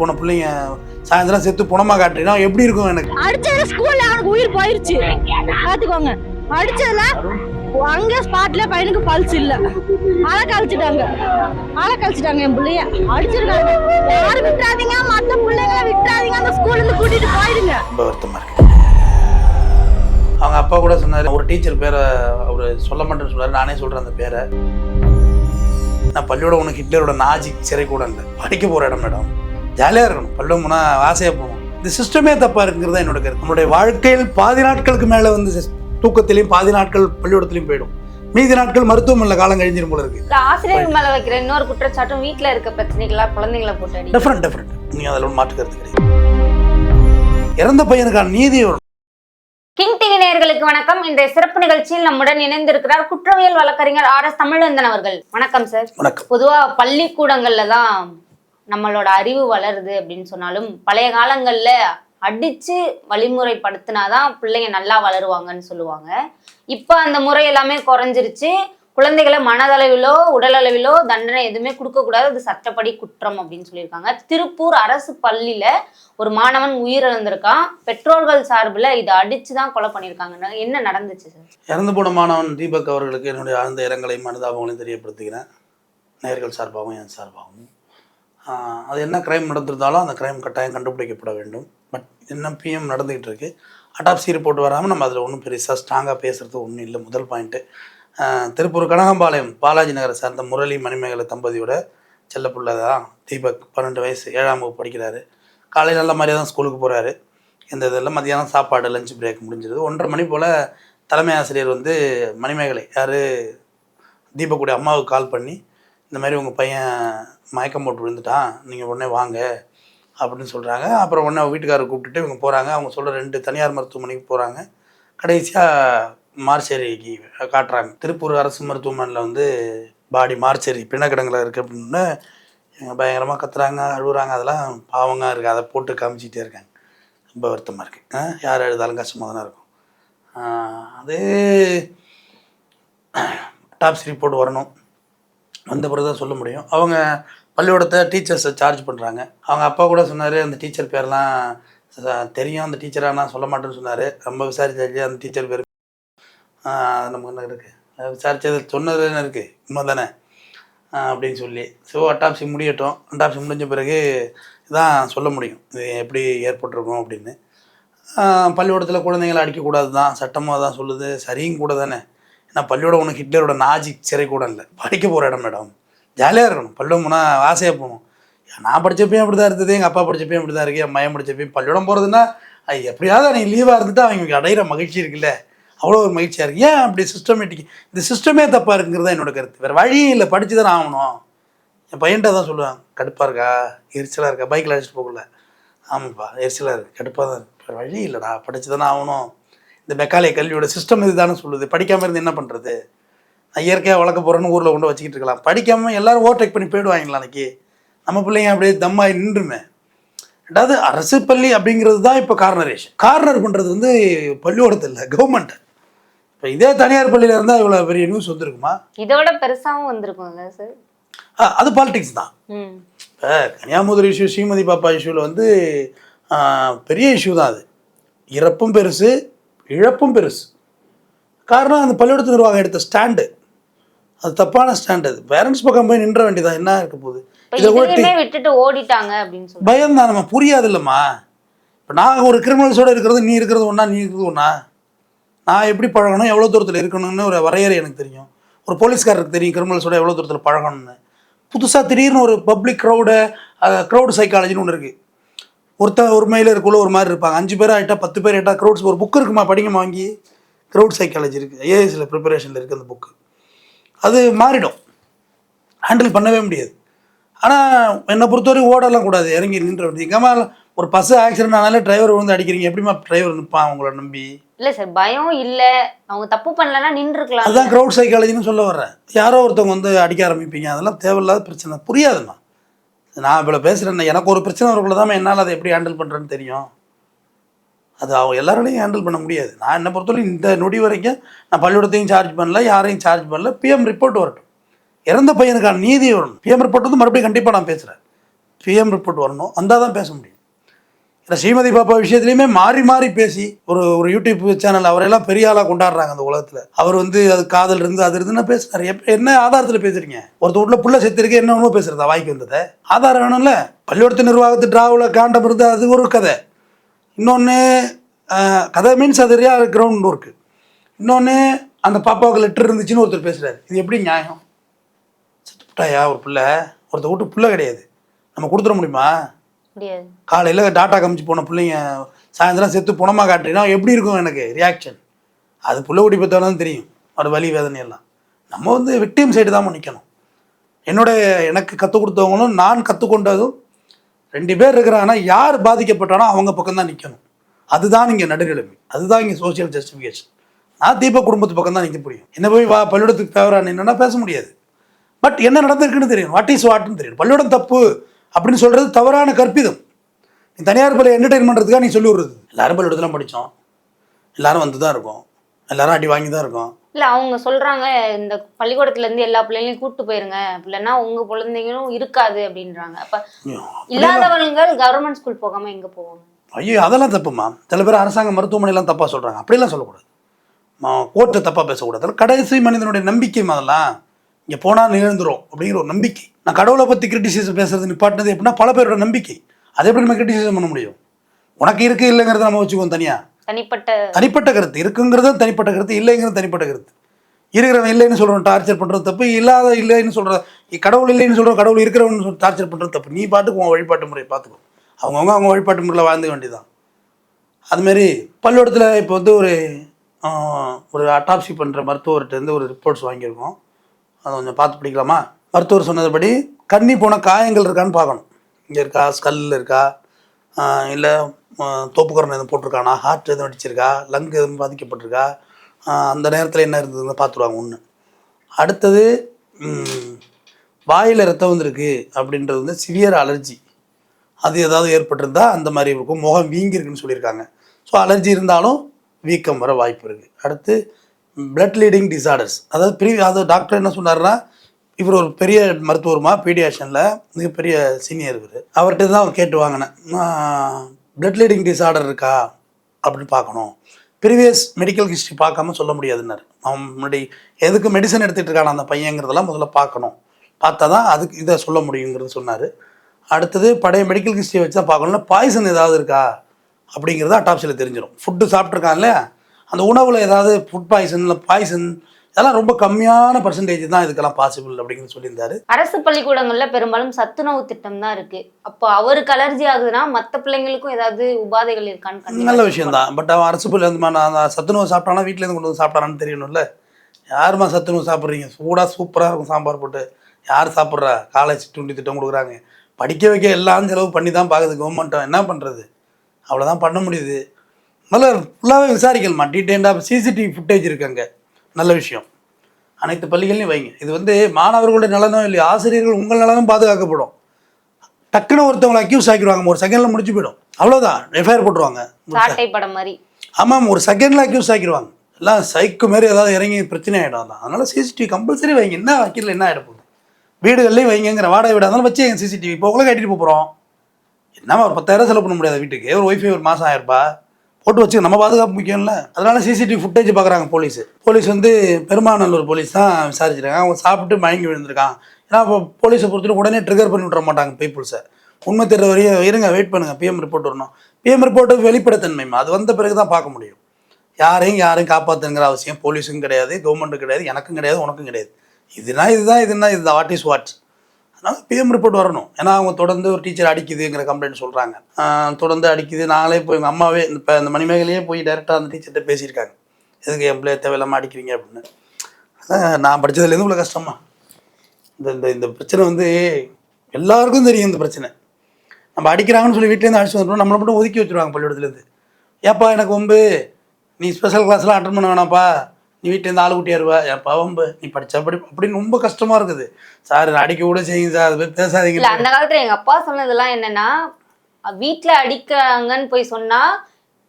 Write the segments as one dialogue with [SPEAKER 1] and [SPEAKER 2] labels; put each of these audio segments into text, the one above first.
[SPEAKER 1] போன பிள்ளைங்க சாயந்தரம் செத்து புணமா காட்டுறீங்கன்னா எப்படி இருக்கும் எனக்கு?
[SPEAKER 2] அடிச்சதுல ஸ்கூல்ல அவனுக்கு உயிர் போயிருச்சு. பாத்துக்கோங்க. அடிச்சதுல அங்க ஸ்பாட்ல பையனுக்கு பல்ஸ் இல்ல. ஆளை கழிச்சிட்டாங்க. ஆளை கழிச்சிட்டாங்க என் பிள்ளைய. அடிச்சிருக்காங்க. யாரும் விட்டுறாதீங்க. மத்த பிள்ளைங்களை விட்டுறாதீங்க. அந்த ஸ்கூல்ல இருந்து கூட்டிட்டு போயிடுங்க
[SPEAKER 1] ரொம்ப வருத்தமா இருக்கு. அவங்க அப்பா கூட சொன்னாரு. ஒரு டீச்சர் பேரை அவர் சொல்ல மாட்டேன்னு சொன்னாரு. நானே சொல்றேன் அந்த பேரை. நான் பள்ளியோட உனக்கு ஹிட்லரோட நாஜி சிறை கூட இல்லை. படிக்க போற இடம் மேடம். ஜாலியாக இருக்கணும். போனா ஆசையாக போகணும் இந்த சிஸ்டமே தப்பா இருக்குங்கிறது என்னோட கருத்து. நம்மளுடைய வாழ்க்கையில் பாதி நாட்களுக்கு மேலே வந்து தூக்கத்திலையும் பாதி நாட்கள் பள்ளிக்கூடத்திலையும் போயிடும். மீதி நாட்கள் மருத்துவமனையில் காலம் கழிஞ்சிரும் போல இருக்கு.
[SPEAKER 3] இல்ல, ஆசிரியர் மேல வைக்கிற இன்னொரு குற்றச்சாட்டும் வீட்ல இருக்க பிரச்சனைகளா குழந்தைங்களை போட்டு
[SPEAKER 1] டிஃப்ரெண்ட் டிஃப்ரெண்ட் நீ அதில் ஒன்றும் மாற்று கருத்து கிடையாது. இறந்த பையனுக்கான நீதி
[SPEAKER 3] கிங் டிவி நேயர்களுக்கு வணக்கம். இன்றைய சிறப்பு நிகழ்ச்சியில் நம்முடன் இணைந்திருக்கிறார் குற்றவியல் வழக்கறிஞர் ஆர் எஸ் தமிழந்தன் அவர்கள். வணக்கம் சார்
[SPEAKER 1] வணக்கம்.
[SPEAKER 3] பொதுவா பள்ளிக்கூடங்கள்ல தான் நம்மளோட அறிவு வளருது அப்படின்னு சொன்னாலும் பழைய காலங்கள்ல அடிச்சு வழிமுறைப்படுத்தினாதான் பிள்ளைங்க நல்லா வளருவாங்கன்னு சொல்லுவாங்க. இப்ப அந்த முறை எல்லாமே குறைஞ்சிருச்சு. குழந்தைகளை மனதளவிலோ உடலளவிலோ தண்டனை எதுவுமே கொடுக்க கூடாது அது சட்டப்படி குற்றம் அப்படின்னு சொல்லியிருக்காங்க. திருப்பூர் அரசு பள்ளியில ஒரு மாணவன் உயிரிழந்திருக்கான். பெற்றோர்கள் சார்பில் இதை அடித்து தான் கொலை பண்ணியிருக்காங்க. என்ன நடந்துச்சு சார்?
[SPEAKER 1] இறந்து போன மாணவன் தீபக் அவர்களுக்கு என்னுடைய ஆழ்ந்த இரங்கலையும் மனதாபங்களையும் தெரியப்படுத்துகிறேன். நேர்கள் சார்பாகவும் என் சார்பாகவும். அது என்ன கிரைம் நடந்திருந்தாலும் அந்த கிரைம் கட்டாயம் கண்டுபிடிக்கப்பட வேண்டும். பட் என்ன பிஎம் நடந்துகிட்டு இருக்கு அட்டாப்சி ரிப்போர்ட் வராமல் நம்ம அதில் ஒன்றும் பெருசாக ஸ்ட்ராங்காக பேசுறது ஒன்றும் இல்லை. முதல் பாயிண்ட்டு திருப்பூர் கனகம்பாளையம் பாலாஜி நகரை சார்ந்த முரளி மணிமேகலை தம்பதியோட செல்ல தான் தீபக் பன்னெண்டு வயசு ஏழாம் வகுப்பு படிக்கிறாரு. காலையில் நல்ல மாதிரியாக தான் ஸ்கூலுக்கு போகிறாரு இந்த இதெல்லாம் மதியானம் சாப்பாடு லஞ்ச் பிரேக் முடிஞ்சிருது. ஒன்றரை மணி போல் தலைமை ஆசிரியர் வந்து மணிமேகலை யார்? தீபக்குடைய அம்மாவுக்கு கால் பண்ணி இந்த மாதிரி உங்கள் பையன் மயக்கம் போட்டு விழுந்துட்டான் நீங்கள் உடனே வாங்க அப்படின்னு சொல்கிறாங்க அப்புறம் உடனே வீட்டுக்காரர் கூப்பிட்டுட்டு இவங்க போகிறாங்க அவங்க சொல்கிற ரெண்டு தனியார் மருத்துவமனைக்கு போகிறாங்க கடைசியாக மார்ச்சேரிக்கு காட்டுறாங்க. திருப்பூர் அரசு மருத்துவமனையில் வந்து பாடி மார்ச்சேரி பிணக்கிடங்கில் இருக்குது அப்படின்னு பயங்கரமாக கத்துறாங்க அழுகுறாங்க. அதெல்லாம் பாவங்காக இருக்குது அதை போட்டு காமிச்சிட்டே இருக்காங்க. ரொம்ப வருத்தமாக இருக்குது யார் எழுதாலும் கஷ்டமாக தானே இருக்கும். அது டாப்ஸ் ரிப்போர்ட் வரணும். வந்த பிறகு தான் சொல்ல முடியும். அவங்க பள்ளிக்கூடத்தை டீச்சர்ஸை சார்ஜ் பண்ணுறாங்க அவங்க அப்பா கூட சொன்னார் அந்த டீச்சர் பேர்லாம் தெரியும். அந்த டீச்சர் நான் சொல்ல மாட்டேன்னு சொன்னார். ரொம்ப விசாரிச்சாச்சு. அந்த டீச்சர் பேர் நமக்கு என்ன இருக்குது விசாரிச்சது சொன்னது என்ன இருக்குது உண்மை தானே அப்படின்னு சொல்லி. ஸோ அட்டாப்சி முடியட்டும். அட்டாப்சி முடிஞ்ச பிறகு தான் சொல்ல முடியும். இது எப்படி ஏற்பட்டிருக்கும் அப்படின்னு. பள்ளிக்கூடத்தில் குழந்தைங்களை அடிக்கக்கூடாது தான் சட்டமாக தான் சொல்லுது. சரியும் கூட தானே. நான் பள்ளியோட ஒன்று ஹிட்லரோட நாஜி சிறை கூட இல்லை. படிக்க போகிற இடம் மேடம். ஜாலியாக இருக்கணும். பள்ளியோட போனால் ஆசையாக போகணும். நான் படிச்சப்பையும் அப்படி தான் இருந்தது. எங்கள் அப்பா படிச்சப்பையும் அப்படி தான் இருக்குது என் மயம் படிச்சப்பையும் பள்ளியோடம் போகிறதுனா அது எப்படியாவது அன்றைக்கி லீவாக இருந்துட்டு அவங்க அடையிற மகிழ்ச்சி இருக்குல்ல. அவ்வளோ ஒரு மகிழ்ச்சியாக இருக்குது ஏன் அப்படி சிஸ்டமேட்டிக் இந்த சிஸ்டமே தப்பாக இருக்குங்கிறது தான் என்னோட கருத்து. வேறு வழி இல்லை. படித்து தான் ஆகணும். என் பையன்கிட்ட தான் சொல்லுவேன். கடுப்பாக இருக்கா? எரிச்சலாக இருக்கா? பைக்கில் அழைச்சிட்டு போகல. ஆமாப்பா எரிச்சலாக இருக்குது கடுப்பாக தான் இருக்கு. வேறு வழி இல்லைடா. படித்து தானே ஆகணும். இந்த மெக்காலே கல்வியோட சிஸ்டம் இது தானே சொல்லுது. படிக்காமல் இருந்து என்ன பண்ணுறது நான் இயற்கையாக வளர்க்க போகிறேன்னு ஊரில் கொண்டு வச்சுக்கிட்டு இருக்கலாம். படிக்காமல் எல்லாரும் ஓவர்டேக் பண்ணி போயிடுவாங்களா அன்னைக்கு? நம்ம பிள்ளைங்க அப்படியே தம்மாய் நின்றுமே. ரெண்டாவது அரசு பள்ளி அப்படிங்கிறது தான் இப்போ கார்னரேஷன் கார்னர் பண்ணுறது வந்து பள்ளிக்கூடத்தில் இல்லை கவர்மெண்ட் இப்போ இதே தனியார் பள்ளியில் இருந்தால் இவ்வளோ பெரிய நியூஸ் வந்திருக்குமா?
[SPEAKER 3] இதை விட பெருசாவும் வந்திருக்கும்ல சார்
[SPEAKER 1] ஆ, அது பாலிடிக்ஸ் தான். இப்போ கன்னியாகுமரி இஷ்யூ ஸ்ரீமதி பாப்பா இஷ்யூவில் வந்து பெரிய இஷ்யூ தான் அது. இறப்பும் பெருசு இழப்பும் பெருசு. காரணம் அந்த பள்ளிக்கூடத்து நிர்வாகம் எடுத்த ஸ்டாண்டு. அது தப்பான ஸ்டாண்டு அது. பேரண்ட்ஸ் பக்கம் போய் நின்ற வேண்டியதான் என்ன இருக்க போகுது? இதை
[SPEAKER 3] விட்டுட்டு ஓடிட்டாங்க அப்படின்னு
[SPEAKER 1] பயம் தான் நம்ம புரியாது இல்லைம்மா இப்போ நான் ஒரு கிரிமினல்ஸோட இருக்கிறது நீ இருக்கிறது ஒன்றா நீ இருக்கிறது ஒன்றா நான் எப்படி பழகணும்? எவ்வளோ தூரத்தில் இருக்கணும்னு ஒரு வரையறை எனக்கு தெரியும். ஒரு போலீஸ்காரருக்கு தெரியும் கிரிமினல்ஸோட எவ்வளோ தூரத்தில் பழகணும்னு. புதுசாக திடீர்னு ஒரு பப்ளிக் க்ரௌடு க்ரௌடு சைக்காலஜின்னு ஒன்று இருக்குது ஒருத்தன் ஒரு மையில் இருக்குள்ள ஒரு மாதிரி இருப்பாங்க. அஞ்சு பேர் ஆகிட்டா பத்து பேர் ஆகிட்டா க்ரௌட்ஸ் ஒரு புக் இருக்குமா? படிங்கம்மா வாங்கி. க்ரௌட் சைக்காலஜி இருக்குது ஏஎஸ்சில் ப்ரிப்பரேஷனில் இருக்குது அந்த புக்கு அது மாறிடும். ஹேண்டில் பண்ணவே முடியாது. ஆனால் என்னை பொறுத்தவரை ஓடலாம் கூடாது. இறங்கி நின்ற எங்கம்மா ஒரு பஸ் ஆக்சிடென்ட் ஆனாலே டிரைவர் வந்து அடிக்கிறீங்க. எப்படிம்மா டிரைவர் நிற்பான் உங்களை நம்பி?
[SPEAKER 3] இல்ல சார் பயம் இல்ல. அவங்க தப்பு பண்ணலன்னா நின்று இருக்கலாம்
[SPEAKER 1] அதுதான் க்ரௌட் சைக்காலஜின்னு சொல்ல வர்றேன். யாரோ ஒருத்தவங்க வந்து அடிக்க ஆரம்பிப்பீங்க. அதெல்லாம் தேவையில்லாத பிரச்சனை. புரியாதும்மா. நான் இவ்வளோ பேசுகிறேன் எனக்கு ஒரு பிரச்சனை வரக்குள்ள தான் என்னால் அதை எப்படி ஹேண்டில் பண்ணுறேன்னு தெரியும். அது அவங்க எல்லாராலையும் ஹேண்டில் பண்ண முடியாது. நான் என்னை பொறுத்தவரைக்கும் இந்த நொடி வரைக்கும் நான் பள்ளிக்கூடத்தையும் சார்ஜ் பண்ணல யாரையும் சார்ஜ் பண்ணல. பிஎம் ரிப்போர்ட் வரட்டும். இறந்த பையனுக்கான நீதி வரணும். பிஎம் ரிப்போர்ட் வந்து மறுபடியும் கண்டிப்பாக நான் பேசுகிறேன் பிஎம் ரிப்போர்ட் வரணும். வந்தால் தான் பேச முடியும். இந்த ஸ்ரீமதி பாப்பா விஷயத்துலையுமே மாறி மாறி பேசி ஒரு ஒரு யூடியூப் சேனல் அவரெல்லாம் பெரிய ஆளாக கொண்டாடுறாங்க அந்த உலகத்தில். அவர் வந்து அது காதல் இருந்து அது இருந்துன்னா பேசுறாரு. எப்போ என்ன ஆதாரத்தில் பேசுறீங்க? ஒருத்தர் வீட்டில் புள்ள செத்துருக்கு என்ன ஒன்றுமோ பேசுறதா வாய்க்கு வந்ததை? ஆதாரம் வேணும்ல? பள்ளிக்கூடத்து நிர்வாகத்து டிராவில் காண்டம் இருந்து அது ஒரு கதை. இன்னொன்று கதை மீன்ஸ் அது ரியா கிரவுண்ட் ஒர்க்கு இன்னொன்று அந்த பாப்பாவுக்கு லெட்டர் இருந்துச்சுன்னு ஒருத்தர் பேசுகிறாரு இது எப்படி நியாயம்? செத்துட்டாயா ஒரு பிள்ளை? ஒருத்தர் வீட்டு பிள்ளை கிடையாது. நம்ம கொடுத்துட முடியுமா?
[SPEAKER 3] முடியாது
[SPEAKER 1] காலையில் டாட்டா காமிச்சு போன பிள்ளைங்க சாயந்தரம் செத்து புணமாக காட்டுறீங்கன்னா எப்படி இருக்கும் எனக்கு ரியாக்ஷன் அது புள்ள குடி பார்த்தாலும் தெரியும். ஒரு வலி வேதனை எல்லாம். நம்ம வந்து விக்டிம் சைடு தான் நிற்கணும் என்னோட எனக்கு கற்றுக் கொடுத்தவங்களும் நான் கற்றுக்கொண்டதும் ரெண்டு பேர் இருக்கிறாங்கன்னா யார் பாதிக்கப்பட்டாலும் அவங்க பக்கம் தான் நிற்கணும் அதுதான் இங்கே நடுநிலைமை. அதுதான் இங்கே சோஷியல் ஜஸ்டிஃபிகேஷன் நான் தீப குடும்பத்து பக்கம் தான் நிற்க முடியும். என்ன போய் வா பள்ளிக்கூடத்துக்கு ஃபேவராக நின்னா பேச முடியாது. பட் என்ன நடந்திருக்குன்னு தெரியும். வாட் இஸ் வாட்னு தெரியும். பள்ளிக்கூடம் தப்பு. அப்படின்னு சொல்கிறது தவறான கற்பிதம். நீ தனியார் பள்ளி என்டர்டெயின் பண்ணுறதுக்காக நீ சொல்லி விடுறது. எல்லாரும் பள்ளிக்கூடத்தில் படித்தோம் எல்லாரும் வந்து தான் இருக்கோம். எல்லாரும் அடி வாங்கி தான் இருக்கோம்.
[SPEAKER 3] இல்ல அவங்க சொல்றாங்க இந்த பள்ளிக்கூடத்துல இருந்து எல்லா பிள்ளைங்களையும் கூட்டு போயிருங்க. இல்லைன்னா உங்க குழந்தைங்களும் இருக்காது அப்படின்றாங்க. அப்ப இல்லாதவங்க கவர்மெண்ட் ஸ்கூல் போகாம எங்க போவாங்க?
[SPEAKER 1] ஐயோ அதெல்லாம் தப்புமா சில பேர் அரசாங்க மருத்துவமனையெல்லாம் தப்பாக சொல்கிறாங்க அப்படிலாம் சொல்லக்கூடாது. கோர்ட்டை தப்பாக பேசக்கூடாது. கடைசி மனிதனுடைய நம்பிக்கை அதெல்லாம் இங்கே போனால் நிகழ்ந்துரும் அப்படிங்கிற ஒரு நம்பிக்கை. நான் கடவுளை பற்றி கிரிட்டிசிசம் பேசுறது நிப்பாட்டினது எப்படின்னா பல பேரோட நம்பிக்கை. அதை எப்படி நம்ம கிரிட்டிசிசம் பண்ண முடியும்? உனக்கு இருக்கு இல்லைங்கிறத நம்ம வச்சுக்குவோம் தனியாக
[SPEAKER 3] தனிப்பட்ட
[SPEAKER 1] தனிப்பட்ட கருத்து. இருக்குங்கிறது தனிப்பட்ட கருத்து இல்லைங்கிறது தனிப்பட்ட கருத்து. இருக்கிறவன் இல்லைன்னு சொல்கிறவன் டார்ச்சர் பண்ணுறது தப்பு இல்லாத இல்லைன்னு சொல்கிற கடவுள் இல்லைன்னு சொல்கிற கடவுள் இருக்கிறவன் சொல்லி டார்ச்சர் பண்ணுறது தப்பு. நீ பாட்டுக்கு உன் வழிபாட்டு முறையை பார்த்துக்கோ. அவங்கவுங்க அவங்க வழிபாட்டு முறையில் வாழ்ந்துக்க வேண்டியதுதான். அதுமாரி பள்ளிக்கூடத்தில் இப்போ வந்து ஒரு ஒரு அட்டாப்சி பண்ணுற மருத்துவர்கிட்ட இருந்து ஒரு ரிப்போர்ட்ஸ் வாங்கியிருக்கோம். அதை கொஞ்சம் பார்த்து பிடிக்கலாமா? மருத்துவர் சொன்னதுபடி கண்ணி போன காயங்கள் இருக்கான்னு பார்க்கணும். இங்கே இருக்கா? ஸ்கல் இருக்கா? இல்லை தோப்புக்கரணம் எதுவும் போட்டிருக்கானா? ஹார்ட் எதுவும் அடிச்சிருக்கா? லங் எதுவும் பாதிக்கப்பட்டிருக்கா? அந்த நேரத்தில் என்ன இருந்ததுன்னு பார்த்துருவாங்க ஒன்று அடுத்தது வாயில் ரத்தம் வந்திருக்கு அப்படின்றது வந்து சிவியர் அலர்ஜி அது ஏதாவது ஏற்பட்டிருந்தா அந்த மாதிரி இருக்கும். முகம் வீங்கிருக்குன்னு சொல்லியிருக்காங்க. ஸோ அலர்ஜி இருந்தாலும் வீக்கம் வர வாய்ப்பு இருக்குது அடுத்து பிளட் லீடிங் டிசார்டர்ஸ் அதாவது ப்ரீ அதாவது டாக்டர் என்ன சொன்னார்னா இவர் ஒரு பெரிய மருத்துவருமா பீடியாஷனில் மிகப்பெரிய சீனியர் இவர். அவர்கிட்ட தான் கேட்டு வாங்கினேன். பிளட் லீடிங் டிசார்டர் இருக்கா? அப்படின்னு பார்க்கணும். ப்ரீவியஸ் மெடிக்கல் ஹிஸ்ட்ரி பார்க்காம சொல்ல முடியாதுன்னாரு. அவன் முன்னாடி எதுக்கு மெடிசன் எடுத்துகிட்டு இருக்கான அந்த பையங்கிறதெல்லாம் முதல்ல பார்க்கணும். பார்த்தா தான் அதுக்கு இதை சொல்ல முடியுங்கிறது சொன்னார். அடுத்தது பழைய மெடிக்கல் ஹிஸ்ட்ரியை வச்சு தான் பார்க்கணும்னா பாய்சன் ஏதாவது இருக்கா? அப்படிங்கிறது அட்டாப்சியில் தெரிஞ்சிடும் ஃபுட்டு சாப்பிட்ருக்கான் இல்லையா? அந்த உணவில் ஏதாவது ஃபுட் பாய்சன் இல்லை பாய்சன் இதெல்லாம் ரொம்ப கம்மியான பர்சன்டேஜ் தான் இதுக்கெல்லாம் பாசிபிள் அப்படிங்கிறது சொல்லியிருந்தாரு.
[SPEAKER 3] அரசு பள்ளிக்கூடங்கள்ல பெரும்பாலும் சத்துணவு திட்டம் தான் இருக்கு. அப்போ அவருக்கு அலர்ஜி ஆகுதுன்னா மத்த பிள்ளைங்களுக்கும் ஏதாவது உபாதைகள் இருக்கான்னு
[SPEAKER 1] நல்ல விஷயம் தான். பட் அவன் அரசு பள்ளி அந்த சத்துணவு சாப்பிட்டானா வீட்டிலேருந்து கொண்டு வந்து சாப்பிட்டானான்னு தெரியணும்ல. யாரும்மா சத்துணவு சாப்பிட்றீங்க? சூடாக சூப்பராக இருக்கும் சாம்பார் போட்டு. யார் சாப்பிட்றா? காலேஜ் டுவெண்ட்டி திட்டம் கொடுக்குறாங்க. படிக்க வைக்க எல்லாம் செலவு பண்ணி தான் பார்க்குது கவர்மெண்ட்டும் என்ன பண்ணுறது அவ்வளோதான் பண்ண முடியுது. நல்லா ஃபுல்லாகவே விசாரிக்கணுமா? டீட்டெயிலாக சிசிடிவி ஃபுட்டேஜ் இருக்கு அங்கே நல்ல விஷயம். அனைத்து பள்ளிகள்லையும் வைங்க. இது வந்து மாணவர்களுடைய நலனும் இல்லை ஆசிரியர்கள் உங்கள் நலனும் பாதுகாக்கப்படும். டக்குன்னு ஒருத்தவங்களை அக்யூஸ் ஆக்கிடுவாங்க. ஒரு செகண்டில் முடிச்சு போயிடும். அவ்வளோதான் எஃப்ஐஆர் போட்டுருவாங்க. ஆமாம் ஒரு செகண்டில் அக்யூஸ் ஆக்கிடுவாங்க. எல்லாம் சைக்கு மாரி ஏதாவது இறங்கி பிரச்சனை ஆகிடும் தான் அதனால் சிசிடிவி கம்பல்சரி வைங்க. என்ன வைக்கல என்ன ஆகிட போகுது? வீடுகள்லேயும் வைங்கிற வாடகை வீடாக இருந்தாலும் வச்சு எங்கள் சிசிடிவி இப்போ உங்களை கட்டிட்டு போகிறோம் என்னம்மா ஒரு பத்தாயிரம் செலவு பண்ண முடியாது வீட்டுக்கு. ஒரு ஒய்ஃபை ஒரு மாதம் ஆயிரரூபா போட்டு வச்சு நம்ம பாதுகாப்பு முக்கியம்ல. அதனால சிசிடிவி ஃபுட்டேஜ் பார்க்குறாங்க போலீஸ் போலீஸ் வந்து பெருமாநல்லூர் போலீஸ் தான் விசாரிச்சிருக்காங்க. அவங்க சாப்பிட்டு மயங்கி விழுந்திருக்கான் ஏன்னா இப்போ போலீஸை பொறுத்தவரை உடனே ட்ரிகர் பண்ணி விட்ற மாட்டாங்க பீப்புள்ஸை உண்மை தெரிய வரையும் இருங்க வெயிட் பண்ணுங்கள் பிஎம் ரிப்போர்ட் வரணும். பிஎம் ரிப்போர்ட்டு வெளிப்படைத்தன்மைமா அது வந்த பிறகு தான் பார்க்க முடியும். யாரையும் யாரையும் காப்பாற்றுங்கிற அவசியம் போலீஸும் கிடையாது கவர்மெண்ட்டும் கிடையாது எனக்கும் கிடையாது உனக்கும் கிடையாது. இதுனா இதுதான் இதுனா இதுதான் வாட் இஸ் வாட் அதனால் பிஎம் ரிப்போர்ட் வரணும். ஏன்னா அவங்க தொடர்ந்து ஒரு டீச்சர் அடிக்குதுங்கிற கம்ப்ளைண்ட் சொல்கிறாங்க தொடர்ந்து அடிக்குது. நாங்களே போய் எங்கள் அம்மாவே இந்த இப்போ இந்த மணிமேகலையே போய் டைரெக்டாக அந்த டீச்சர்கிட்ட பேசியிருக்காங்க. எதுக்கு என் பிள்ளைய தேவையில்லாமல் அடிக்கிறீங்க அப்படின்னு. அதான் நான் படித்ததுலேருந்து இவ்வளோ கஷ்டமா. இந்த இந்த இந்த பிரச்சனை வந்து எல்லாருக்கும் தெரியும் இந்த பிரச்சனை. நம்ம அடிக்கிறாங்கன்னு சொல்லி வீட்டிலேருந்து அடிச்சு வந்துட்டோம் நம்மளை மட்டும் ஒதுக்கி வச்சுருவாங்க பள்ளிக்கூடத்துலேருந்து. ஏப்பா எனக்கு வந்து நீ ஸ்பெஷல் கிளாஸ்லாம் அட்டன் பண்ண வேணாம்ப்பா. நீ வீட்டிலேருந்து ஆள் குட்டியாருவா ஏப்பா வம்பு. நீ படிச்சா படி அப்படின்னு ரொம்ப கஷ்டமாக இருக்குது. சார் அடிக்க கூட செய்யுங்க சார். அது பேசாதீங்க.
[SPEAKER 3] இல்ல அந்த காலத்துல எங்க அப்பா சொன்னதெல்லாம் என்னன்னா அஹ் வீட்ல அடிக்காங்கன்னு போய் சொன்னா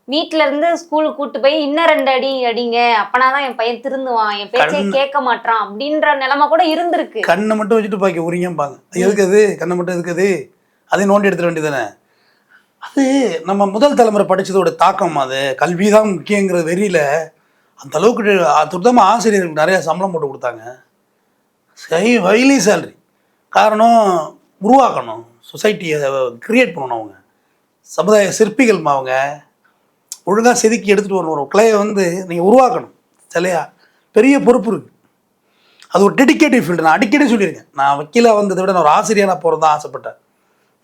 [SPEAKER 3] வீட்ல இருந்து ஸ்கூலுக்கு கூட்டு போய் இன்னும் ரெண்டு அடி அடிங்க. அப்பனாதான் என் பையன் திருந்துவான். என் பேச்சே கேட்க மாட்டான் அப்படின்ற நிலைமை கூட இருந்திருக்கு.
[SPEAKER 1] கண்ணை மட்டும் வச்சுட்டு பாக்கி உரிங்கம்பாங்க. எதுக்கு அது? கண்ணை மட்டும் எதுக்கு அது? அதையும் நோண்டி எடுத்துட வேண்டியதானே அது நம்ம முதல் தலைமுறை படிச்சதோட தாக்கம் அது. கல்வி தான் முக்கியங்கிற வெறியில அந்த அளவுக்கு துர்தமாக ஆசிரியர்களுக்கு நிறையா சம்பளம் போட்டு கொடுத்தாங்க. ஹை வைலி சேலரி காரணம் உருவாக்கணும். சொசைட்டியை கிரியேட் பண்ணணும் அவங்க. சமுதாய சிற்பிகள் அவங்க. ஒழுங்காக செதுக்கி எடுத்துகிட்டு வரணும். ஒரு கிளையை வந்து நீங்கள் உருவாக்கணும். சிலையா பெரிய பொறுப்பு இருக்குது அது ஒரு டெடிக்கேட்டிவ் ஃபீல்டு நான் அடிக்கடி சொல்லியிருக்கேன். நான் வக்கீலாக வந்ததை விட நான் ஒரு ஆசிரியராக போகிறது தான் ஆசைப்பட்டேன்.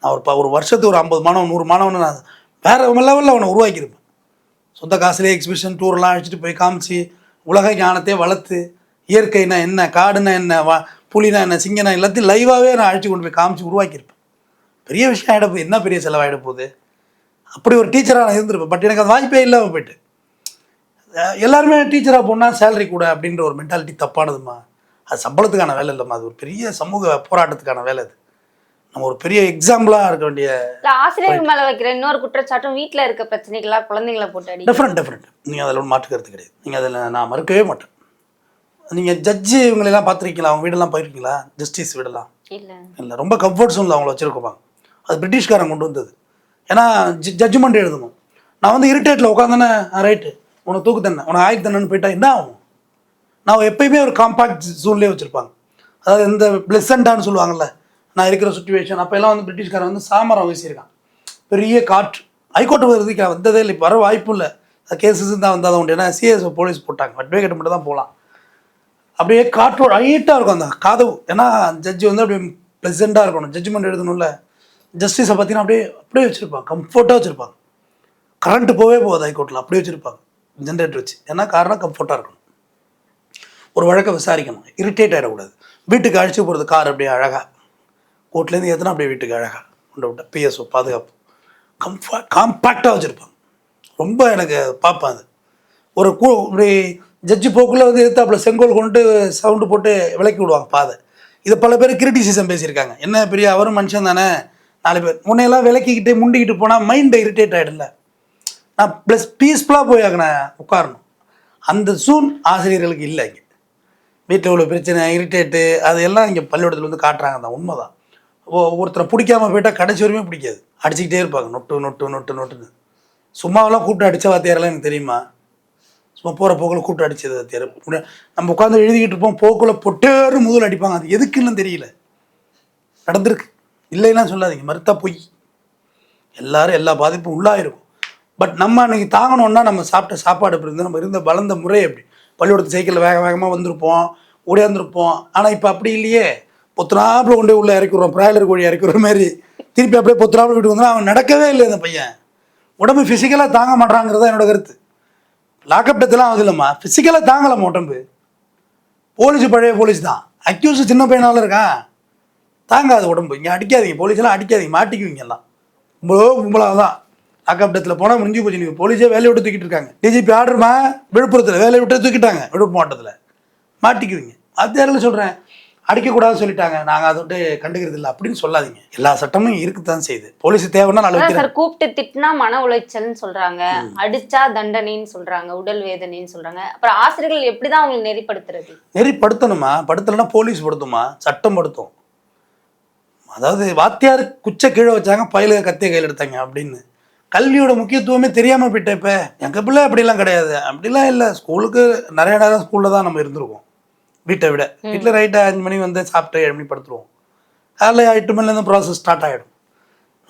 [SPEAKER 1] நான் ஒரு ப ஒரு வருஷத்துக்கு ஒரு ஐம்பது மாணவன் நூறு மாணவனை நான் வேறு லெவலில் அவனை உருவாக்கியிருப்பேன். சொந்த காசுலேயே எக்ஸிபிஷன் டூர்லாம் அழைச்சிட்டு போய் காமிச்சு உலக ஞானத்தையே வளர்த்து இயற்கைனா என்ன காடுனா என்ன வா புலினா என்ன சிங்கனா எல்லாத்தையும் லைவாகவே நான் அழைச்சி கொண்டு போய் காமிச்சு உருவாக்கியிருப்பேன். பெரிய விஷயம் ஆகிட போகுது. என்ன பெரிய செலவாகிட போகுது? அப்படி ஒரு டீச்சராக நான் இருந்திருப்பேன். பட் எனக்கு அது வாய்ப்பே இல்லாமல் போயிட்டு. எல்லாருமே டீச்சராக போனால் சேலரி கூட அப்படின்ற ஒரு மென்டாலிட்டி தப்பானதுமா? அது சம்பளத்துக்கான வேலை இல்லைம்மா. அது ஒரு பெரிய சமூக போராட்டத்துக்கான வேலை அது. நம்ம ஒரு பெரிய எக்ஸாம்பிளாக இருக்க வேண்டிய
[SPEAKER 3] ஆசிரியர் மேல வைக்கிற இன்னொரு குற்றச்சாட்டும் வீட்ல இருக்க பிரச்சனைகளா குழந்தைங்களை போட்டு அடி
[SPEAKER 1] டிஃப்ரெண்ட் டிஃப்ரெண்ட் நீங்கள் அதில் ஒன்றும் மாற்று கருத்து கிடையாது. நீங்கள் அதில் நான் மறுக்கவே மாட்டேன். நீங்கள் ஜட்ஜு இவங்களெல்லாம் பார்த்துருக்கீங்களா? அவங்க வீடெல்லாம் போயிருக்கீங்களா? ஜஸ்டிஸ் வீடெல்லாம்?
[SPEAKER 3] இல்ல.
[SPEAKER 1] இல்லை ரொம்ப கம்ஃபர்ட் ஜோனில் அவங்கள வச்சுருக்கோம்? அது பிரிட்டிஷ்காரன் கொண்டு வந்தது. ஏன்னா ஜட்ஜ்மெண்ட் எழுதணும். நான் வந்து இரிட்டேட்டில் உட்காந்தேனே ரைட்டு உனக்கு தூக்கு தண்ணே உனக்கு ஆயுள் தண்ணன்னு போயிட்டா என்ன ஆகும்? நான் எப்பயுமே ஒரு காம்பாக்ட் ஜோன்லேயே வச்சுருப்பாங்க. அதாவது இந்த பிளசண்டான்னு சொல்லுவாங்கல்ல நான் இருக்கிற சுச்சுவேஷன் அப்போ எல்லாம் வந்து பிரிட்டிஷ்காரன் வந்து சாமரம் வீசியிருக்கான். பெரிய காற்று. ஹைகோர்ட் வருதுக்கு வந்ததே இல்லை. இப்போ வர வாய்ப்பு இல்லை. கேசஸ் தான் வந்தால் தான் உண்டு. ஏன்னா சிஎஸ் போலீஸ் போட்டாங்க. அட்வொகேட் மட்டும் தான் போகலாம் அப்படியே காற்றோட ஹைட்டாக இருக்கும் அந்த காதவு. ஏன்னா ஜட்ஜி வந்து அப்படியே ப்ளசண்ட்டாக இருக்கணும். ஜட்ஜ்மெண்ட் எழுதணும்ல. ஜஸ்டிஸை பார்த்தீங்கன்னா அப்படியே அப்படியே வச்சுருப்பாங்க. கம்ஃபர்ட்டாக வச்சுருப்பாங்க. கரண்ட்டு போவே போகாது ஹைகோர்ட்டில் அப்படியே வச்சுருப்பாங்க. ஜென்ரேட்டர் வச்சு. ஏன்னா காரணம் கம்ஃபர்ட்டாக இருக்கணும். ஒரு வழக்கை விசாரிக்கணும். இரிட்டேட் ஆகிடக்கூடாது வீட்டுக்கு அழைச்சி போகிறது கார் அப்படியே அழகாக கோட்லேருந்து ஏற்றினா அப்படியே வீட்டுக்கு அழகாக கொண்டு விட்ட. பிஎஸ்ஓ பாதுகாப்பு. கம்ஃபா காம்பாக்டாக வச்சுருப்பாங்க ரொம்ப எனக்கு பார்ப்பேன் அது. ஒரு கூ இப்படி ஜட்ஜு போக்குள்ளே வந்து எடுத்தாப்புல செங்கோல் கொண்டு சவுண்டு போட்டு விளக்கி விடுவாங்க பாதை. இதை பல பேர் கிரிட்டிசிசம் பேசியிருக்காங்க. என்ன பெரிய அவரும் மனுஷன் தானே? நாலு பேர். முன்னையெல்லாம் விளக்கிக்கிட்டு முண்டிக்கிட்டு போனால் மைண்டு இரிட்டேட் ஆகிடல நான் ப்ளஸ் பீஸ்ஃபுல்லாக போய் அங்கே நான் உட்காரணும். அந்த சூன் ஆசிரியர்களுக்கு இல்லை இங்கே. வீட்டில் உள்ள பிரச்சனை இரிட்டேட்டு அதையெல்லாம் இங்கே பள்ளிக்கூடத்தில் வந்து காட்டுறாங்க. தான் உண்மை தான் ஒருத்தரை பிடிக்காம போயிட்டால் கடைசி வரையுமே பிடிக்காது. அடிச்சுக்கிட்டே இருப்பாங்க. நொட்டு நொட்டு நொட்டு நொட்டுன்னு. சும்மாவெல்லாம் கூப்பிட்டு அடித்த வாத்தியாரெல்லாம் எனக்கு தெரியுமா? சும்மா போகிற போக்கில் கூப்பிட்டு அடிச்சது வாத்தியார். நம்ம உட்காந்து எழுதிக்கிட்டு இருப்போம். போக்கில் பொட்டேறு முதல் அடிப்பாங்க. அது எதுக்குன்னு தெரியல. நடந்திருக்கு. இல்லைன்னா சொல்லாதீங்க. மறுத்தா பொய். எல்லாரும் எல்லா பாதிப்பும் உள்ளாயிருக்கும். பட் நம்ம அன்றைக்கி தாங்கணும்னா நம்ம சாப்பிட்ட சாப்பாடு எப்படி இருந்தால் நம்ம இருந்த வளர்ந்த முறை எப்படி? பள்ளிக்கூடத்து சைக்கிளில் வேக வேகமாக வந்திருப்போம். ஓடியாந்துருப்போம். ஆனால் இப்போ அப்படி இல்லையே. பொத்துனாப்புல கொண்டு உள்ளே உள்ள இறக்கி விடுறோம் பிராய்லர் கோழி இறக்கி விடுற மாதிரி. திருப்பி அப்படியே பொத்துனாப்புல வீட்டுக்கு வந்தா அவன் நடக்கவே இல்லை அந்த பையன். உடம்பு ஃபிசிக்கலாக தாங்க மாட்டாங்கிறது தான் என்னோட கருத்து. லாக்அப் டெத்துலாம் அது இல்லைம்மா. ஃபிசிக்கலாக தாங்கலாமா உடம்பு. போலீஸ் பழைய போலீஸ் தான். அக்யூஸ் சின்ன பையனால இருக்கான் தாங்காது உடம்பு. இங்கே அடிக்காதீங்க. போலீஸ்லாம் அடிக்காதீங்க. மாட்டிக்குவீங்க எல்லாம். கும்பலோ கும்பலாக தான். லாக்அப் டெத்தில் போனால் முடிஞ்சு போச்சு. நீங்கள் போலீஸே வேலையை விட்டு தூக்கிட்டு இருக்காங்க. டிஜிபி ஆர்டர்மா விழுப்புரத்தில் வேலையை விட்டு தூக்கிட்டாங்க. விழுப்புரம் மாவட்டத்தில். மாட்டிக்குவீங்க. அது யாரில் சொல்கிறேன் அடிக்கக்கூடாதுன்னு சொல்லிட்டாங்க. நாங்கள் அதை விட்டு கண்டுக்கிறது இல்லை. அப்படின்னு சொல்லாதீங்க. எல்லா சட்டமும் இருக்குதான் செய்யுது. போலீஸ் தேவைன்னா நாலு
[SPEAKER 3] அதான்
[SPEAKER 1] வைக்கிறேன்
[SPEAKER 3] சார் கூப்பிட்டு திட்டினா மன உளைச்சல்னு சொல்றாங்க. அடிச்சா தண்டனைன்னு சொல்றாங்க. உடல் வேதனைன்னு சொல்றாங்க. அப்புறம் ஆசிரியர்கள் எப்படிதான் அவங்களை நெறிப்படுத்துறது?
[SPEAKER 1] நெறிப்படுத்தணுமா? படுத்தலைன்னா போலீஸ் படுத்துமா? சட்டம் படுத்தும். அதாவது வாத்தியார் குச்சை கீழே வச்சாங்க பயில கத்திய கையில் எடுத்தாங்க அப்படின்னு. கல்வியோட முக்கியத்துவமே தெரியாமல் போயிட்டேன் இப்போ. எங்கள் பிள்ளை அப்படிலாம் கிடையாது. அப்படிலாம் இல்லை. ஸ்கூலுக்கு நிறைய நேரம் ஸ்கூலில் தான் நம்ம இருந்திருக்கோம். வீட்டை விட. வீட்டில் ரைட்டாக அஞ்சு மணி வந்து சாப்பிட்டு ஏழு மணி படுத்துருவோம். காலைல எட்டு மணிலேருந்து ப்ராசஸ் ஸ்டார்ட் ஆகிடும்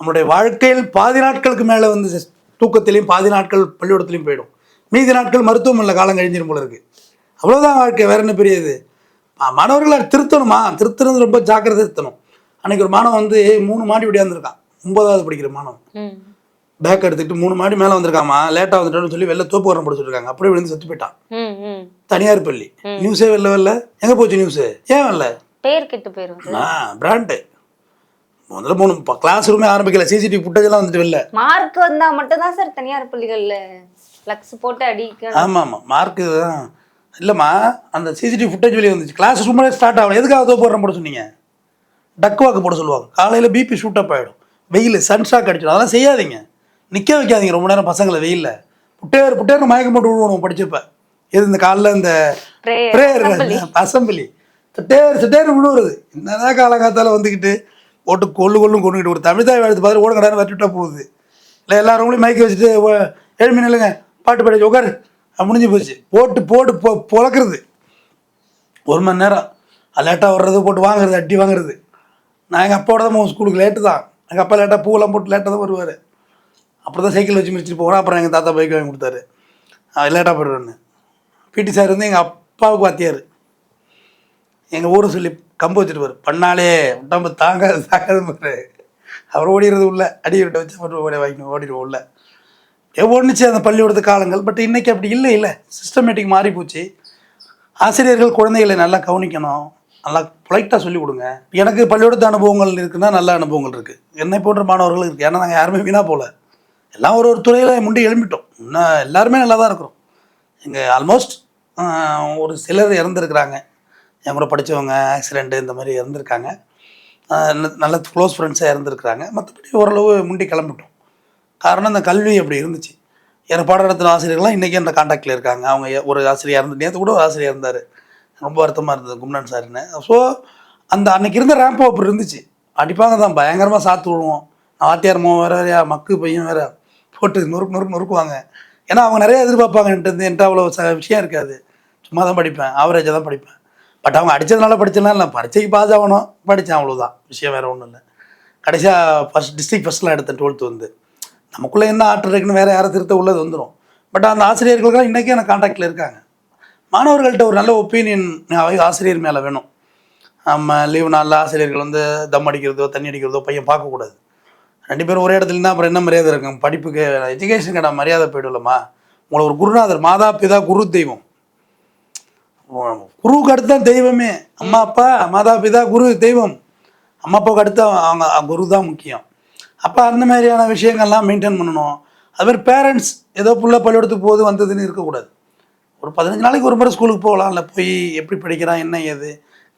[SPEAKER 1] நம்மளுடைய வாழ்க்கையில் பாதி நாட்களுக்கு மேலே வந்து தூக்கத்திலையும் பாதி நாட்கள் பள்ளிக்கூடத்துலையும் போயிடும். மீதி நாட்கள் மருத்துவமனையில் காலம் கழிஞ்சிரும் போல இருக்கு. அவ்வளோதான் வாழ்க்கை வேற என்ன பெரிய இது மா- மாணவர்களை திருத்தணுமா? திருத்துறது ரொம்ப ஜாக்கிரதை திருத்தணும். அன்னைக்கு ஒரு மாணவன் வந்து மூணு மாடி விடியாந்துருக்கான் ஒன்பதாவது படிக்கிற மாணவன். பேக் எடுத்துக்கிட்டு மூணு மாடி மேலே வந்திருக்காமா லேட்டாக வந்துட்டோன்னு சொல்லி வெளில தோப்பு உரம் போட்டு சொல்லிருக்காங்க அப்படியே விழுந்து செத்து போயிட்டான். தனியார் பள்ளி. நியூஸே வெளில வரல. எங்கே போச்சு நியூஸு ஏன் வரல?
[SPEAKER 3] பேர் கெட்டு போயிரும்
[SPEAKER 1] பிராண்டு முதல்ல மூணு கிளாஸ் ரூமே ஆரம்பிக்கல. சிசிடிவி ஃபுட்டேஜ் எல்லாம் வந்துட்டு வெளில.
[SPEAKER 3] மார்க் வந்தா மட்டும் தான் சார் தனியார் பள்ளிகள்ல ஃப்ளக்ஸ் போட்டு அடிக்கணும்.
[SPEAKER 1] ஆமாம் ஆமாம் மார்க்கு தான். இல்லைம்மா அந்த சிசிடிவி ஃபுட்டேஜ் வெளியே வந்துச்சு. கிளாஸ் ரூம்ல ஸ்டார்ட் ஆகல. எதுக்காக தோப்பு உரம் போட சொன்னீங்க? டக் வாக்கு போட சொல்லுவாங்க. காலையில் பிபி ஷூட் அப் ஆகிடும் வெயில் சன்ஷாக் அடிச்சிடும். அதெல்லாம் செய்யாதீங்க. நிற்க வைக்காதீங்க. ரொம்ப நேரம் பசங்களை வெயிலில். புட்டேர் புட்டேர் மயக்கம் போட்டு விடுவோம் படிச்சிருப்பேன் எது இந்த காலைல இந்த ப்ரேயர். அசம்பிளி. சுட்டேர் சுட்டேர் விழுவுறது. என்னதான் காலங்காத்தால வந்துக்கிட்டு போட்டு கொள்ளு கொள்ளும் கொண்டுக்கிட்டு ஒரு தமிழ் தாய் வாழ்த்து பார்த்து ஓட கடாரு வச்சுட்டா போகுது. இல்லை எல்லா ரூம்லையும் மைக்க வச்சுட்டு "ஓ- ஏழு மணி இல்லைங்க பாட்டு பாடி உட்காரு முடிஞ்சு போச்சு. போட்டு போட்டு பொ பொழக்கிறது. ஒரு மணி நேரம். லேட்டாக வர்றது போட்டு வாங்குறது அடி வாங்குறது. நான் எங்கள் அப்பாவோட தான் ஸ்கூலுக்கு லேட்டு தான் எங்கள் அப்பா லேட்டாக பூவெல்லாம் போட்டு லேட்டாக தான் வருவார். அப்புறம் தான் சைக்கிள் வச்சு மிதிச்சிட்டு போகிறோம் அப்புறம் எங்கள் தாத்தா பைக் வாங்கி கொடுத்தாரு. லேட்டாக போயிடுவேன்னு. பிடி சார் வந்து எங்கள் அப்பாவுக்கு வாத்தியார். எங்கள் ஊரை சொல்லி கம்பு வச்சுருப்பார். பண்ணாலே உடம்பு தாங்காது தாங்காது பாரு. அவர் ஓடிடுறது உள்ள. அடி விட்ட வச்சு அப்புறம் ஓடி வாங்கி ஓடிடுவோம் உள்ள. ஒன்றுச்சு அந்த பள்ளிக்கூடத்து காலங்கள். பட் இன்றைக்கி அப்படி இல்லை இல்லை. சிஸ்டமேட்டிக் மாறி போச்சு. ஆசிரியர்கள் குழந்தைகளை நல்லா கவனிக்கணும். நல்லா பொலைட்டாக சொல்லிக் கொடுங்க. எனக்கு பள்ளிக்கூடத்து அனுபவங்கள் இருக்குன்னா நல்ல அனுபவங்கள் இருக்குது என்னை போன்ற மாணவர்கள் இருக்குது ஏன்னா நாங்கள் யாருமே வீணாக போகல. எல்லாம் ஒரு ஒரு துறையில் முண்டி எழும்பிட்டோம். இன்னும் எல்லாருமே நல்லா தான் இருக்கிறோம் இங்கே ஆல்மோஸ்ட் ஒரு சிலர் இறந்துருக்குறாங்க. என் கூட படித்தவங்க ஆக்சிடெண்ட்டு இந்த மாதிரி இறந்துருக்காங்க. நல்ல க்ளோஸ் ஃப்ரெண்ட்ஸாக இறந்துருக்குறாங்க. மற்றபடி ஓரளவு முண்டி கிளம்பிட்டோம். காரணம் இந்த கல்வி அப்படி இருந்துச்சு. எனக்கு பாடம் நடத்தின ஆசிரியர்கள்லாம் இன்றைக்கி அந்த காண்டாக்டில் இருக்காங்க. அவங்க ஒரு ஆசிரியர் இறந்து நேற்று கூட ஒரு ஆசிரியர் இருந்தார். ரொம்ப வருத்தமாக இருந்தது கும்னன் சார்னு ஸோ அந்த அன்னைக்கு இருந்த ரேம்போ அப்படி இருந்துச்சு. அடிப்பாங்க தான் பயங்கரமாக சாத்து விடுவோம். வாத்தியார் மோ வேற வேறையா மக்கு பையன் வேறு. போட்டு நொறுக்கு நொறுக்கு நொறுக்குவாங்க. ஏன்னா அவங்க நிறைய எதிர்பார்ப்பாங்க என்கிட்ட என்கிட்ட அவ்வளோ ச விஷயம் இருக்காது. சும்மா தான் படிப்பேன் ஆவரேஜாக தான் படிப்பேன். பட் அவங்க அடித்ததுனால படிச்சதுனால இல்லை பரீட்சைக்கு பாஸ் ஆகணும். படித்தேன் அவ்வளோதான் விஷயம் வேறு ஒன்றும் இல்லை. கடைசியாக ஃபஸ்ட் டிஸ்ட்ரிக்ட் ஃபஸ்ட்டில் எடுத்தேன் டுவெல்த்து வந்து. நமக்குள்ளே என்ன ஆற்றல் இருக்குன்னு வேறு யாரை திருத்த உள்ளது வந்துடும் பட் அந்த ஆசிரியர்களுக்கெல்லாம் இன்றைக்கே எனக்கு காண்டாக்டில் இருக்காங்க. மாணவர்கள்ட்ட ஒரு நல்ல ஒப்பீனியன் ஆசிரியர் மேலே வேணும். நம்ம லீவு நாளில் ஆசிரியர்கள் வந்து தம் அடிக்கிறதோ தண்ணி அடிக்கிறதோ பையன் பார்க்கக்கூடாது. ரெண்டு பேரும் ஒரே இடத்துல இருந்தால் அப்புறம் என்ன மரியாதை இருக்கும்? படிப்புக்கு எஜுகேஷனுக்கு நான் மரியாதை போய்டும்லம்மா உங்களை ஒரு குருநாதர் மாதா பிதா குரு தெய்வம். குருவுக்கு அடுத்த தெய்வமே. அம்மா அப்பா மாதா பிதா குரு தெய்வம். அம்மா அப்பாவுக்கு அடுத்து அவங்க குரு தான் முக்கியம். அப்போ அந்த மாதிரியான விஷயங்கள்லாம் மெயின்டைன் பண்ணணும். அது மாதிரி பேரண்ட்ஸ் ஏதோ புள்ள பள்ளிக்கூடத்துக்கு போகுது வந்ததுன்னு இருக்கக்கூடாது. ஒரு பதினஞ்சு நாளைக்கு ஒரு முறை ஸ்கூலுக்கு போகலாம். இல்லை போய் எப்படி படிக்கிறான் என்ன ஏது?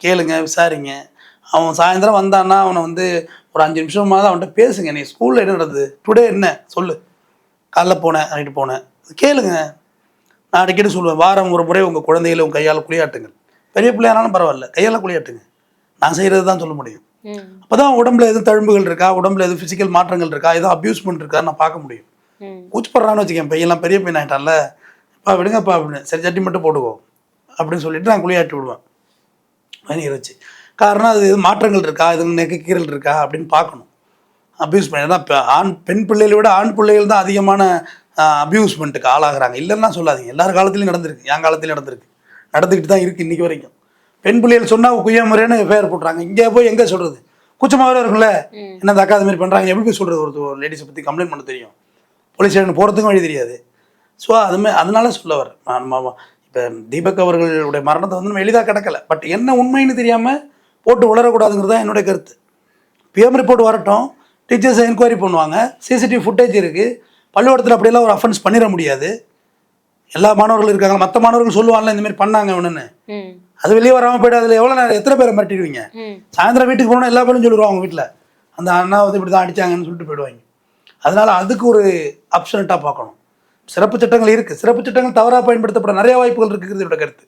[SPEAKER 1] கேளுங்க விசாரிங்க. அவன் சாயந்தரம் வந்தான்னா அவனை வந்து ஒரு அஞ்சு நிமிஷமாவது அவன்கிட்ட பேசுங்க நீ ஸ்கூலில் என்ன நடந்தது? டுடே என்ன? சொல்லு. காலைல போனேன் நைட்டு போனேன். கேளுங்க. நான் அடிக்கடி சொல்லுவேன் வாரம் ஒரு முறை உங்கள் குழந்தைகளை உங்கள் கையால் குளியாட்டுங்கள். பெரிய பிள்ளையானாலும் பரவாயில்ல கையால் குளியாட்டுங்க. நான் செய்கிறது தான் சொல்ல முடியும். அப்போ தான் உடம்புல எதுவும் தழும்புகள் இருக்கா? உடம்புல எதுவும் ஃபிசிக்கல் மாற்றங்கள் இருக்கா? எதுவும் அப்யூஸ்மெண்ட் இருக்கா? நான் பார்க்க முடியும். கூச்சப்படுறான்னு வச்சுக்கேன் பையன்லாம் பெரிய பையன் ஆகிட்டான்ல அப்பா விடுங்கப்பா அப்படின்னு. சரி சட்டி மட்டும் போட்டுக்கோ அப்படின்னு சொல்லிட்டு நான் குளியாட்டி விடுவேன். வச்சு காரணம் அது மாற்றங்கள் இருக்கா? எதுவும் நெக்கீரல் இருக்கா? அப்படின்னு பார்க்கணும். அப்யூஸ் பண்ணி இப்போ ஆண் பெண் பிள்ளைகளை விட ஆண் பிள்ளைகள் தான் அதிகமான அப்யூஸ்மெண்ட்டுக்கு ஆளாகிறாங்க. இல்லைன்னா சொல்லாதீங்க. எல்லார் காலத்துலையும் நடந்திருக்கு. என் காலத்துலையும் நடந்திருக்கு. நடந்துக்கிட்டு தான் இருக்குது இன்றைக்கி வரைக்கும். பெண் பிள்ளைகள் சொன்னால் குய்யாமுறைன்னு பேர் போட்டுறாங்க. இங்கே போய் எங்கே சொல்கிறது கூச்சமாக வேற இருக்கும்ல? என்ன இந்த அக்கா அது மாதிரி பண்ணுறாங்க எப்படி போய் சொல்கிறது ஒரு லேடிஸை பற்றி கம்ப்ளைண்ட் பண்ண தெரியும். போலீஸ் ஸ்டேஷன் போகிறதுக்கும் வழி தெரியாது. ஸோ அதுமாதிரி அதனால சொல்ல நம்ம இப்போ தீபக் அவர்களுடைய மரணத்தை வந்து நம்ம எளிதாக கிடக்கல. பட் என்ன உண்மைன்னு தெரியாமல் போட்டு உளரக்கூடாதுங்கிறது தான் என்னுடைய கருத்து. பிஎம் ரிப்போர்ட் வரட்டும். டீச்சர்ஸ் என்கொயரி பண்ணுவாங்க. சிசிடிவி ஃபுட்டேஜ் இருக்குது பள்ளிக்கூடத்தில் அப்படியெல்லாம் ஒரு அஃபென்ஸ் பண்ணிட முடியாது. எல்லா மாணவர்களும் இருக்காங்க. மற்ற மாணவர்கள் சொல்லுவாங்கல்ல இந்த மாதிரி பண்ணாங்க
[SPEAKER 3] ம்.
[SPEAKER 1] அது வெளியே வராமல் போய்ட்டு அதில் எவ்வளோ நேரம் எத்தனை பேரை மிரட்டிடுவீங்க? சாயந்தரம் வீட்டுக்கு போனால் எல்லா பேரும் சொல்லிடுவாங்க அவங்க வீட்டில். அந்த அண்ணா வந்து இப்படி தான் அடிச்சாங்கன்னு சொல்லிட்டு போயிடுவாங்க. அதனால அதுக்கு ஒரு ஆப்ஷனட்டாக பார்க்கணும். சிறப்பு சட்டங்கள் இருக்குது சிறப்பு சட்டங்கள் தவறாக பயன்படுத்தப்பட நிறைய வாய்ப்புகள் இருக்குங்கிறது என்னோட கருத்து.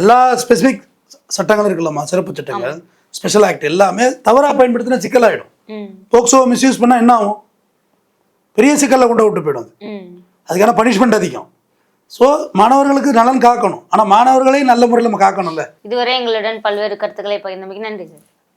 [SPEAKER 1] எல்லா ஸ்பெசிஃபிக் சட்டங்களும் இருக்குல்லம்மா சிறப்பு சட்டங்கள் ஸ்பெஷல் ஆக்ட் எல்லாமே தவறாக பயன்படுத்தினா சிக்கலாயிடும்.
[SPEAKER 3] ம்.
[SPEAKER 1] போக்சோ மிஸ்யூஸ் பண்ணால் என்ன ஆகும்? பெரிய சிக்கலில் கொண்டு விட்டு போயிடும் அதுக்கான பனிஷ்மெண்ட் அதிகம். ஸோ மாணவர்களுக்கு நலன் காக்கணும். ஆனால் மாணவர்களையும் நல்ல முறையில் நம்ம காக்கணும்ல.
[SPEAKER 3] இதுவரை எங்களுடன் பல்வேறு கருத்துக்களை பகிர்ந்தமைக்கு நன்றி சார்.